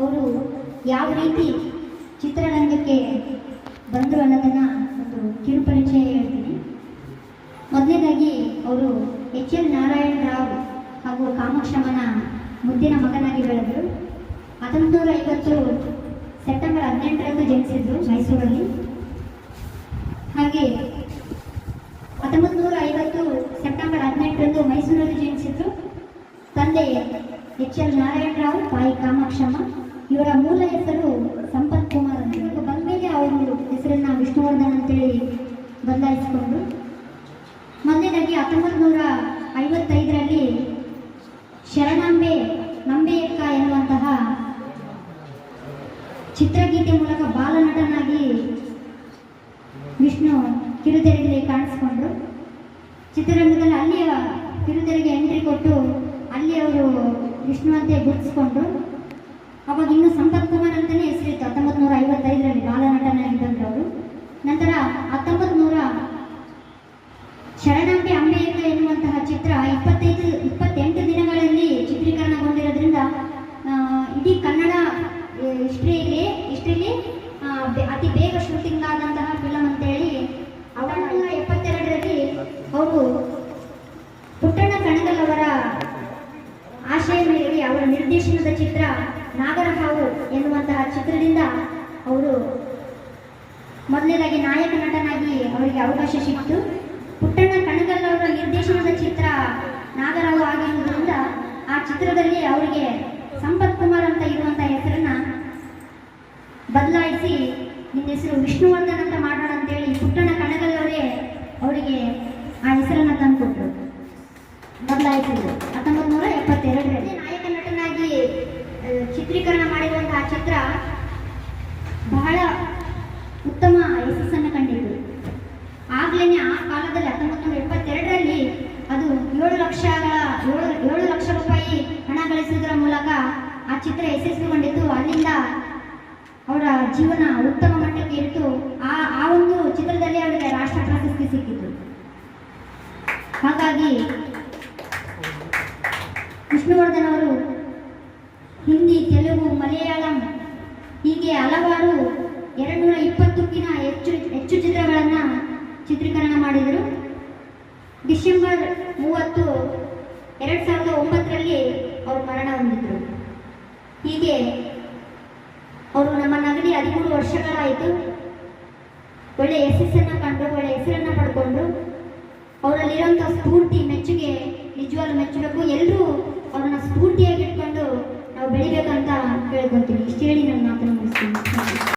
ಅವರು ಯಾವ ರೀತಿ ಚಿತ್ರರಂಗಕ್ಕೆ ಬಂದರು ಅನ್ನೋದನ್ನು ಒಂದು ಕಿರುಪರಿಚಯ ಹೇಳ್ತೀನಿ. ಮೊದಲನೇದಾಗಿ ಅವರು ಎಚ್ ಎಲ್ ನಾರಾಯಣ ರಾವ್ ಹಾಗೂ ಕಾಮಾಕ್ಷಮ್ಮನ ಮುದ್ದಿನ ಮಗನಾಗಿ ಬೆಳೆದರು. ಹತ್ತೊಂಬತ್ತು ನೂರ ಐವತ್ತು ಸೆಪ್ಟೆಂಬರ್ ಹದಿನೆಂಟರಂದು ಜನಿಸಿದ್ರು ಮೈಸೂರಲ್ಲಿ. ಹಾಗೆ ಹತ್ತೊಂಬತ್ತು ನೂರ ಐವತ್ತು ಸೆಪ್ಟೆಂಬರ್ ಹದಿನೆಂಟರಂದು ಮೈಸೂರಲ್ಲಿ ಜನಿಸಿದ್ರು. ತಂದೆ ಎಚ್ ಎಲ್ ನಾರಾಯಣರಾವ್ ತಾಯಿ ಕಾಮಾಕ್ಷಮ್ಮ ಇವರ ಮೂಲ ಹೆಸರು ಸಂಪತ್ ಕುಮಾರ್ ಅಂತ ಇವಾಗ ಬಂದ್ಮೇಲೆ ಅವರು ಹೆಸರನ್ನ ವಿಷ್ಣುವರ್ಧನ್ ಅಂತೇಳಿ ಬದಲಾಯಿಸಿಕೊಂಡ್ರು ಮೊದಲನೇದಾಗಿ ಹತ್ತೊಂಬತ್ತು ನೂರ ಐವತ್ತೈದರಲ್ಲಿ ಶರಣಾಂಬೆ ನಂಬೆಯಕ್ಕ ಎನ್ನುವಂತಹ ಚಿತ್ರಗೀತೆ ಮೂಲಕ ಬಾಲನಟನಾಗಿ ವಿಷ್ಣು ಕಿರುತೆರೆಯಲ್ಲಿ ಕಾಣಿಸ್ಕೊಂಡ್ರು. ಚಿತ್ರರಂಗದಲ್ಲಿ ಅಲ್ಲಿಯ ಕಿರುತೆರೆಗೆ ಎಂಟ್ರಿ ಕೊಟ್ಟು ಅಲ್ಲಿ ಅವರು ವಿಷ್ಣು ಅಂತ ಗುರುತಿಸ್ಕೊಂಡ್ರು. ಅವಾಗ ಇನ್ನು ಸಂಪತ್ ಕುಮಾರ್ ಅಂತಲೇ ಹೆಸರಿತ್ತು ಹತ್ತೊಂಬತ್ತು ನೂರ ಐವತ್ತೈದರಲ್ಲಿ ಬಾಲನಟನಾಗಿ ಬಂದ್ರು ಅವರು ನಂತರ ಹತ್ತೊಂಬತ್ತು ನೂರ ಶರಣಾಂಬೆ ಅಂಬೇಡ್ಕರ್ ಎನ್ನುವಂತಹ ಚಿತ್ರ ಇಪ್ಪತ್ತೈದು ಇಪ್ಪತ್ತೆಂಟು ದಿನಗಳಲ್ಲಿ ಚಿತ್ರೀಕರಣಗೊಂಡಿರೋದ್ರಿಂದ ಆ, ಇಡೀ ಕನ್ನಡ ಹಿಸ್ಟ್ರಿಯಲ್ಲಿ ಹಿಸ್ಟ್ರಿಲಿ ಅತಿ ಬೇಗ ಶೂಟಿಂಗ್ ಆದಂತಹ ಫಿಲಮ್ ಅಂತೇಳಿ ಅವರ ಎಪ್ಪತ್ತೆರಡರಲ್ಲಿ ಅವರು ಪುಟ್ಟಣ್ಣ ಕಣಗಲ್ ಅವರ ಆಶಯ ಮೇರೆಗೆ ಅವರ ನಿರ್ದೇಶನದ ಚಿತ್ರ ನಾಗರಹಾವು ಎನ್ನುವಂತಹ ಚಿತ್ರದಿಂದ ಅವರು ಮೊದಲನೇದಾಗಿ ನಾಯಕ ನಟನಾಗಿ ಅವರಿಗೆ ಅವಕಾಶ ಸಿಕ್ತು ಪುಟ್ಟಣ್ಣ ಕಣಗಲ್ ಅವರ ನಿರ್ದೇಶನದ ಚಿತ್ರ ನಾಗರಾವು ಆಗಿರುವುದರಿಂದ ಆ ಚಿತ್ರದಲ್ಲಿ ಅವರಿಗೆ ಸಂಪತ್ ಕುಮಾರ್ ಅಂತ ಇರುವಂತಹ ಹೆಸರನ್ನ ಬದಲಾಯಿಸಿ ನಿನ್ನ ಹೆಸರು ವಿಷ್ಣುವರ್ಧನ್ ಅಂತ ಮಾಡೋಣ ಅಂತೇಳಿ ಪುಟ್ಟಣ್ಣ ಕಣಗಲ್ಲವರೇ ಅವರಿಗೆ ಆ ಹೆಸರನ್ನು ತಂದುಕೊಟ್ರು. ಬದಲಾಯಿಸಿದ್ರು. ಹತ್ತೊಂಬತ್ತು ನೂರ ಎಪ್ಪತ್ತೆರಡರಲ್ಲಿ ನಾಯಕ ನಟನಾಗಿ ಚಿತ್ರೀಕರಣ ಮಾಡಿರುವಂತಹ ಚಿತ್ರ ಬಹಳ ಉತ್ತಮ ಯಶಸ್ಸನ್ನು ಕಂಡಿತು ಆಗ್ಲೇ ಆ ಕಾಲದಲ್ಲಿ ಹತ್ತೊಂಬತ್ತು ನೂರ ಎಪ್ಪತ್ತೆರಡರಲ್ಲಿ ಅದು ಏಳು ಲಕ್ಷಗಳ, ಏಳು ಏಳು ಲಕ್ಷ ರೂಪಾಯಿ ಹಣ ಗಳಿಸುವುದರ ಮೂಲಕ ಆ ಚಿತ್ರ ಯಶಸ್ವಿಗೊಂಡಿದ್ದು ಅಲ್ಲಿಂದ ಅವರ ಜೀವನ ಉತ್ತಮ ಮಟ್ಟಕ್ಕೆ ಇತ್ತು ಆ ಆ ಒಂದು ಚಿತ್ರದಲ್ಲಿ ಅವರಿಗೆ ರಾಷ್ಟ್ರ ಪ್ರಶಸ್ತಿ ಸಿಕ್ಕಿತು. ಹಾಗಾಗಿ ವಿಷ್ಣುವರ್ಧನ್ ಅವರು ಹಿಂದಿ, ತೆಲುಗು, ಮಲಯಾಳಂ ಹೀಗೆ ಹಲವಾರು ಎರಡು ನೂರ ಇಪ್ಪತ್ತಕ್ಕಿನ ಹೆಚ್ಚು ಹೆಚ್ಚು ಚಿತ್ರಗಳನ್ನು ಚಿತ್ರೀಕರಣ ಮಾಡಿದರು. ಡಿಸೆಂಬರ್ ಮೂವತ್ತು ಎರಡು ಸಾವಿರದ ಒಂಬತ್ತರಲ್ಲಿ ಅವರು ಮರಣ ಹೊಂದಿದರು. ಹೀಗೆ ಅವರು ನಮ್ಮ ನಗಡಿ ಹದಿಮೂರು ವರ್ಷಗಳಾಯಿತು. ಒಳ್ಳೆ ಯಶಸ್ಸನ್ನು ಕಂಡು, ಒಳ್ಳೆ ಹೆಸರನ್ನು ಪಡ್ಕೊಂಡು ಅವರಲ್ಲಿರೋಂಥ ಸ್ಫೂರ್ತಿ, ಮೆಚ್ಚುಗೆ, ನಿಜವಾಗ್ಲೂ ಮೆಚ್ಚಬೇಕು. ಎಲ್ಲರೂ